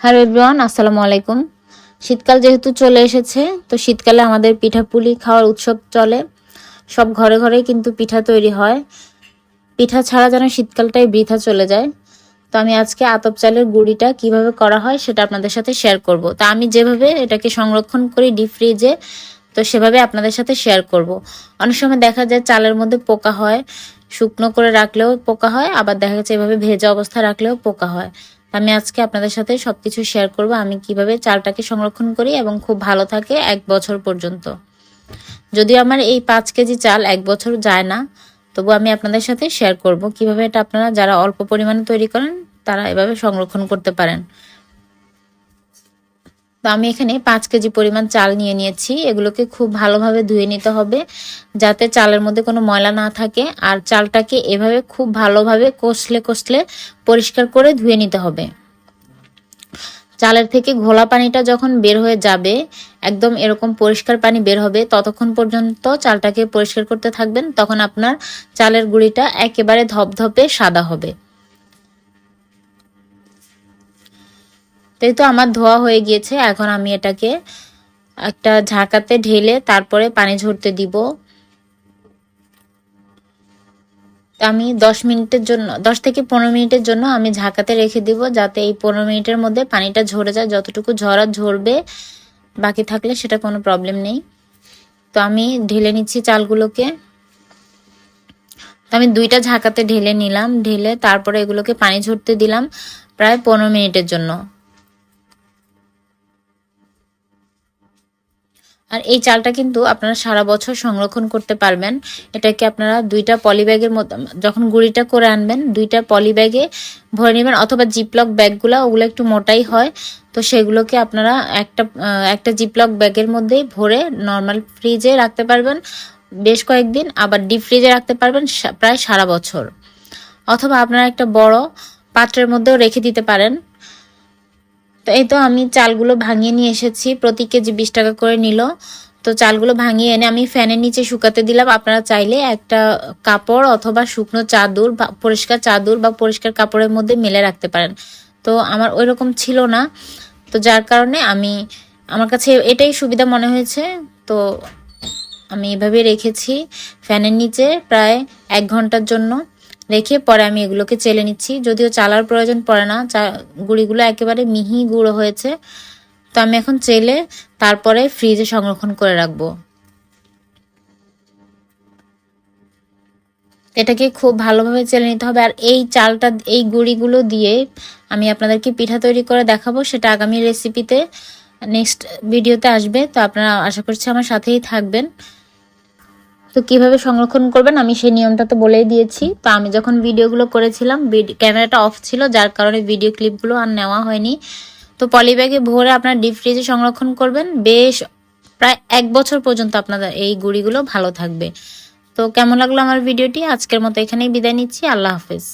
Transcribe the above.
Hello everyone, আসসালামু আলাইকুম। শীতকাল যেহেতু চলে এসেছে, তো শীতকালে আমাদের পিঠাপুলি খাওয়ার উৎসব চলে। সব ঘরে ঘরে কিন্তু পিঠা তৈরি হয়। পিঠা ছাড়া যেন শীতকালটাই বৃথা চলে যায়। তো আমি আজকে আতপ চালের গুঁড়িটা কীভাবে করা হয় সেটা আপনাদের সাথে শেয়ার করব। তা আমি যেভাবে এটাকে সংরক্ষণ করি ডিপ ফ্রিজে তো সেভাবে আপনাদের সাথে শেয়ার করব। অনেক সময় দেখা যায় চালের মধ্যে পোকা হয়, শুকনো করে রাখলেও পোকা হয়, আবার দেখা যাচ্ছে এভাবে ভেজা অবস্থায় রাখলেও পোকা হয়। আমি আজকে আপনাদের সাথে সবকিছু শেয়ার করব। আমি কীভাবে চালটাকে সংরক্ষণ করি এবং খুব ভালো থাকে এক বছর পর্যন্ত। যদিও আমার এই পাঁচ কেজি চাল এক বছর যায় না তবু আমি আপনাদের সাথে শেয়ার করব। কীভাবে এটা আপনারা যারা অল্প পরিমাণে তৈরি করেন, তারা এভাবে সংরক্ষণ করতে পারেন। তো আমি এখানে পাঁচ কেজি পরিমাণ চাল নিয়ে নিয়েছি। এগুলোকে খুব ভালোভাবে ধুয়ে নিতে হবে যাতে চালের মধ্যে কোনো ময়লা না থাকে। আর চালটাকে এভাবে খুব ভালোভাবে কষলে কষলে পরিষ্কার করে ধুয়ে নিতে হবে। চালের থেকে ঘোলা পানিটা যখন বের হয়ে যাবে, একদম এরকম পরিষ্কার পানি বের হবে, ততক্ষণ পর্যন্ত চালটাকে পরিষ্কার করতে থাকবেন। তখন আপনার চালের গুঁড়িটা একেবারে ধপধপে সাদা হবে। তো এই তো আমার ধোয়া হয়ে গিয়েছে, এখন আমি এটাকে একটা ঝাঁকাতে ঢেলে তারপরে পানি ঝরতে দিব। আমি দশ মিনিটের জন্য, দশ থেকে পনেরো মিনিটের জন্য আমি ঝাঁকাতে রেখে দিব যাতে এই পনেরো মিনিটের মধ্যে পানিটা ঝরে যায়। যতটুকু ঝরা ঝরবে বাকি থাকলে সেটা কোনো প্রবলেম নেই। তো আমি ঢেলে নিচ্ছি চালগুলোকে। তো আমি দুইটা ঝাঁকাতে ঢেলে নিলাম, ঢেলে তারপরে এগুলোকে পানি ঝরতে দিলাম প্রায় পনেরো মিনিটের জন্য। আর এই চালটা কিন্তু আপনারা সারা বছর সংরক্ষণ করতে পারবেন। এটাকে আপনারা দুইটা পলি ব্যাগের মতো যখন গুঁড়িটা করে আনবেন, দুইটা পলি ব্যাগে ভরে নেবেন অথবা জিপলক ব্যাগগুলো ওগুলো একটু মোটাই হয়। তো সেগুলোকে আপনারা একটা একটা জিপলক ব্যাগের মধ্যেই ভরে নর্মাল ফ্রিজে রাখতে পারবেন। বেশ কয়েকদিন আবার ডিপ ফ্রিজে রাখতে পারবেন প্রায় সারা বছর। অথবা আপনারা একটা বড় পাত্রের মধ্যেও রেখে দিতে পারেন। তো এই তো আমি চালগুলো ভাঙিয়ে নিয়ে এসেছি। প্রতি কেজি বিশ টাকা করে নিল। তো চালগুলো ভাঙিয়ে এনে আমি ফ্যানের নিচে শুকাতে দিলাম। আপনারা চাইলে একটা কাপড় অথবা শুকনো চাদর বা পরিষ্কার চাদর বা পরিষ্কার কাপড়ের মধ্যে মেলে রাখতে পারেন। তো আমার ওই রকম ছিল না। তো যার কারণে আমি, আমার কাছে এটাই সুবিধা মনে হয়েছে। তো আমি এভাবে রেখেছি ফ্যানের নিচে প্রায় এক ঘণ্টার জন্য। রেখে পরে আমি এগুলোকে চেলে নিচ্ছি। যদিও চালার প্রয়োজন পড়ে না, চা, গুঁড়িগুলো একেবারে মিহি গুঁড়ো হয়েছে। তো আমি এখন চেলে তারপরে ফ্রিজে সংরক্ষণ করে রাখব। এটাকে খুব ভালোভাবে চেলে নিতে হবে। আর এই চালটা, এই গুঁড়িগুলো দিয়ে আমি আপনাদেরকে পিঠা তৈরি করে দেখাবো। সেটা আগামী রেসিপিতে নেক্সট ভিডিওতে আসবে। তো আপনারা আশা করছি আমার সাথেই থাকবেন। তো কীভাবে সংরক্ষণ করবেন আমি সেই নিয়মটা তো বলেই দিয়েছি। তো আমি যখন ভিডিওগুলো করেছিলাম ক্যামেরাটা অফ ছিল, যার কারণে ভিডিও ক্লিপগুলো আর নেওয়া হয়নি। তো পলিব্যাগে ভরে আপনার ডিপ ফ্রিজে সংরক্ষণ করবেন। বেশ প্রায় এক বছর পর্যন্ত আপনাদের এই গুড়িগুলো ভালো থাকবে। তো কেমন লাগল আমার ভিডিওটি? আজকের মতো এখানেই বিদায় নিচ্ছি। আল্লাহ হাফেজ।